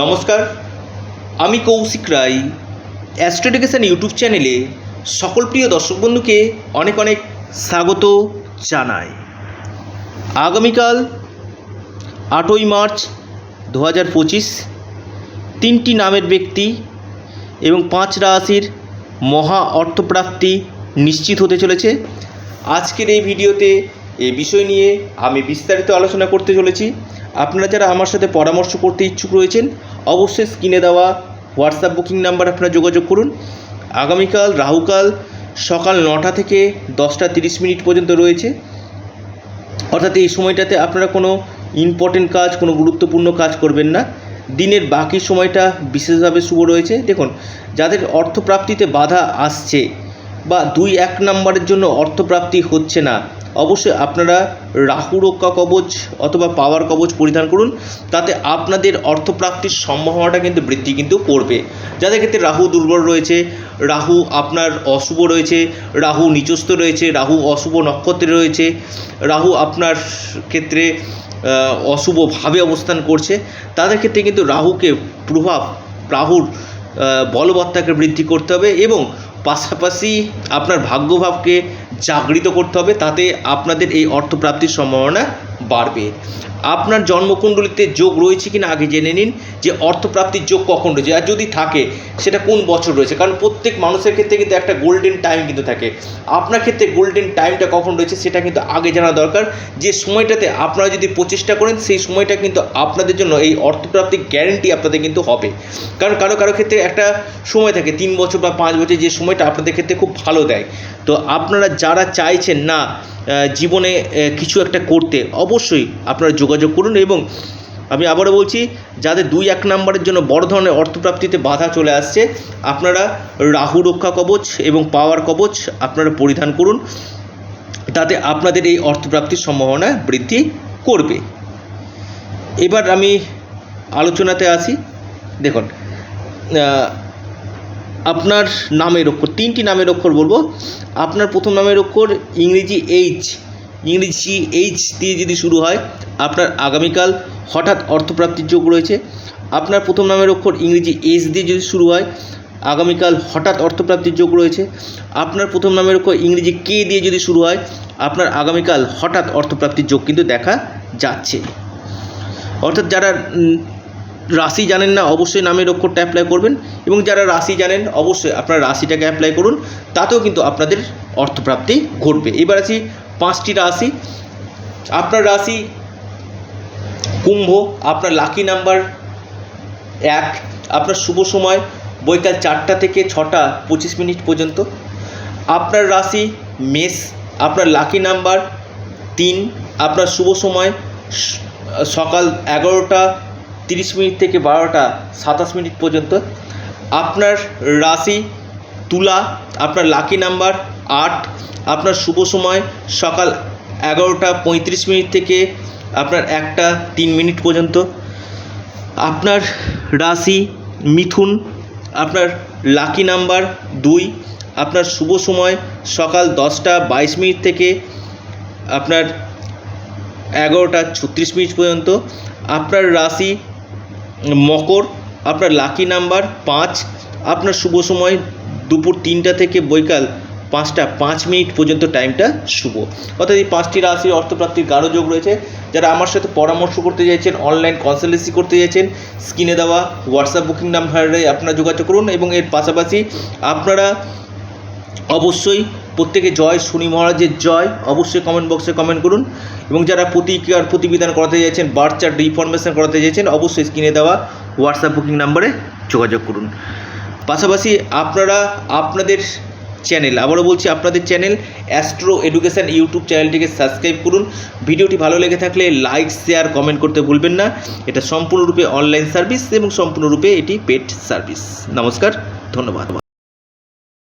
নমস্কার। আমি কৌশিক রায়। অ্যাস্ট্রোডিকেশন ইউটিউব চ্যানেলে সকল প্রিয় দর্শক বন্ধুকে অনেক অনেক স্বাগত জানাই। আগামীকাল আটই মার্চ দু হাজার পঁচিশ, তিনটি নামের ব্যক্তি এবং পাঁচ রাশির মহা অর্থপ্রাপ্তি নিশ্চিত হতে চলেছে। আজকের এই ভিডিওতে এই বিষয় নিয়ে আমি বিস্তারিত আলোচনা করতে চলেছি। আপনারা যারা আমার সাথে পরামর্শ করতে ইচ্ছুক রয়েছেন, অবশ্যই স্ক্রিনে দেওয়া হোয়াটসঅ্যাপ বুকিং নাম্বার আপনারা যোগাযোগ করুন। আগামীকাল, রাহুকাল সকাল নটা থেকে দশটা তিরিশ মিনিট পর্যন্ত রয়েছে। অর্থাৎ এই সময়টাতে আপনারা কোনো ইম্পর্টেন্ট কাজ, কোনো গুরুত্বপূর্ণ কাজ করবেন না। দিনের বাকি সময়টা বিশেষভাবে শুভ রয়েছে। দেখুন, যাদের অর্থপ্রাপ্তিতে বাধা আসছে বা দুই এক নম্বরের জন্য অর্থপ্রাপ্তি হচ্ছে না অবশ্যই আপনারা রাহু রক্ষা কবচ অথবা পাওয়ার কবচ পরিধান করুন। তাতে আপনাদের অর্থপ্রাপ্তির সম্ভাবনাটা কিন্তু বৃদ্ধি কিন্তু করবে। যাদের ক্ষেত্রে রাহু দুর্বল রয়েছে, রাহু আপনার অশুভ রয়েছে, রাহু নিচস্থ রয়েছে, রাহু অশুভ নক্ষত্রে রয়েছে, রাহু আপনার ক্ষেত্রে অশুভভাবে অবস্থান করছে, তাদের ক্ষেত্রে কিন্তু রাহুকে প্রভাব, রাহুর বলবত্তাকে বৃদ্ধি করতে হবে এবং পাশাপাশি আপনার ভাগ্যভাবকে জাগৃত করতে হবে তাতে আপনাদের এই অর্থপ্রাপ্তির সম্ভাবনা বাড়বে। আপনার জন্মকুণ্ডলিতে যোগ রয়েছে কিনা আগে জেনে নিন যে অর্থপ্রাপ্তির যোগ কখন রয়েছে আর যদি থাকে, সেটা কোন বছর রয়েছে? কারণ প্রত্যেক মানুষের ক্ষেত্রে কিন্তু একটা গোল্ডেন টাইম কিন্তু থাকে। আপনার ক্ষেত্রে গোল্ডেন টাইমটা কখন রয়েছে সেটা কিন্তু আগে জানা দরকার। যে সময়টাতে আপনারা যদি প্রচেষ্টা করেন, সেই সময়টা কিন্তু আপনাদের জন্য এই অর্থপ্রাপ্তির গ্যারেন্টি আপনাদের কিন্তু হবে। কারণ কারও কারও ক্ষেত্রে একটা সময় থাকে, তিন বছর বা পাঁচ বছর, যে সময়টা আপনাদের ক্ষেত্রে খুব ভালো দেয়। তো আপনারা যারা চাইছেন না জীবনে কিছু একটা করতে অবশ্যই আপনারা যোগাযোগ করুন এবং আমি আবারও বলছি, যাদের দুই এক নম্বরের জন্য বড় ধরনের অর্থপ্রাপ্তিতে বাধা চলে আসছে, আপনারা রাহু রক্ষা কবচ এবং পাওয়ার কবচ আপনারা পরিধান করুন, তাতে আপনাদের এই অর্থপ্রাপ্তির সম্ভাবনা বৃদ্ধি করবে। এবার আমি আলোচনাতে আসি, দেখুন আপনার নামের অক্ষর, তিনটি নামের অক্ষর বলব, আপনার প্রথম নামের অক্ষর ইংরেজি এইচ ইংরেজি এইচ দিয়ে যদি শুরু হয়, আপনার আগামীকাল হঠাৎ অর্থপ্রাপ্তির যোগ রয়েছে। আপনার প্রথম নামের অক্ষর ইংরেজি এস দিয়ে যদি শুরু হয়, আগামীকাল হঠাৎ অর্থপ্রাপ্তির যোগ রয়েছে। আপনার প্রথম নামের অক্ষর ইংরেজি কে দিয়ে যদি শুরু হয়, আপনার আগামীকাল হঠাৎ অর্থপ্রাপ্তির যোগ কিন্তু দেখা যাচ্ছে। অর্থাৎ যারা রাশি জানেন না, অবশ্যই নামের অক্ষরটা অ্যাপ্লাই করবেন এবং যারা রাশি জানেন, অবশ্যই আপনার রাশিটাকে অ্যাপ্লাই করুন, তাতেও কিন্তু আপনাদের অর্থপ্রাপ্তি ঘটবে। এবার আছি পাঁচটি রাশি। আপনার রাশি কুম্ভ, আপনার লাকি নাম্বার এক, আপনার শুভ সময় বৈকাল চারটা থেকে ছটা পঁচিশ মিনিট পর্যন্ত। আপনার রাশি মেষ, আপনার লাকি নাম্বার তিন, আপনার শুভ সময় সকাল এগারোটা তিরিশ মিনিট থেকে বারোটা সাতাশ মিনিট পর্যন্ত। আপনার রাশি তুলা, আপনার লাকি নাম্বার আট। আপনার শুভ সময়। সকাল এগারোটা পঁয়ত্রিশ মিনিট থেকে আপনার একটা তিন মিনিট পর্যন্ত। আপনার রাশি মিথুন। আপনার লাকি নাম্বার দুই। আপনার শুভ সময় সকাল দশটা বাইশ মিনিট থেকে আপনার এগারোটা ছত্রিশ মিনিট পর্যন্ত। আপনার রাশি মকর। আপনার লাকি নাম্বার পাঁচ। আপনার শুভ সময় দুপুর তিনটা থেকে বৈকাল পাঁচটা পাঁচ মিনিট পর্যন্ত টাইমটা শুভ। অর্থাৎ এই পাঁচটি রাশির অর্থপ্রাপ্তির গাঢ় যোগ রয়েছে। যারা আমার সাথে পরামর্শ করতে চাইছেন অনলাইন কনসালটেন্সি করতে চাইছেন স্ক্রিনে দেওয়া হোয়াটসঅ্যাপ বুকিং নাম্বারে আপনারা যোগাযোগ করুন এবং এর পাশাপাশি আপনারা অবশ্যই প্রত্যেকে জয়, শনি মহারাজের জয় অবশ্যই কমেন্ট বক্সে কমেন্ট করুন। এবং যারা প্রতিকার প্রতিবিধান করাতে চাইছেন বার্থ চার্ট রিফরমেশন করাতে চাইছেন, অবশ্যই স্ক্রিনে দেওয়া হোয়াটসঅ্যাপ বুকিং নাম্বারে যোগাযোগ করুন। পাশাপাশি আপনারা, আপনাদের চ্যানেল আবারও বলছি, আপনাদের চ্যানেল অ্যাস্ট্রো এডুকেশান ইউটিউব চ্যানেলটিকে সাবস্ক্রাইব করুন। ভিডিওটি ভালো লেগে থাকলে লাইক শেয়ার কমেন্ট করতে ভুলবেন না। এটা সম্পূর্ণরূপে অনলাইন সার্ভিস এবং সম্পূর্ণরূপে এটি পেড সার্ভিস নমস্কার, ধন্যবাদ।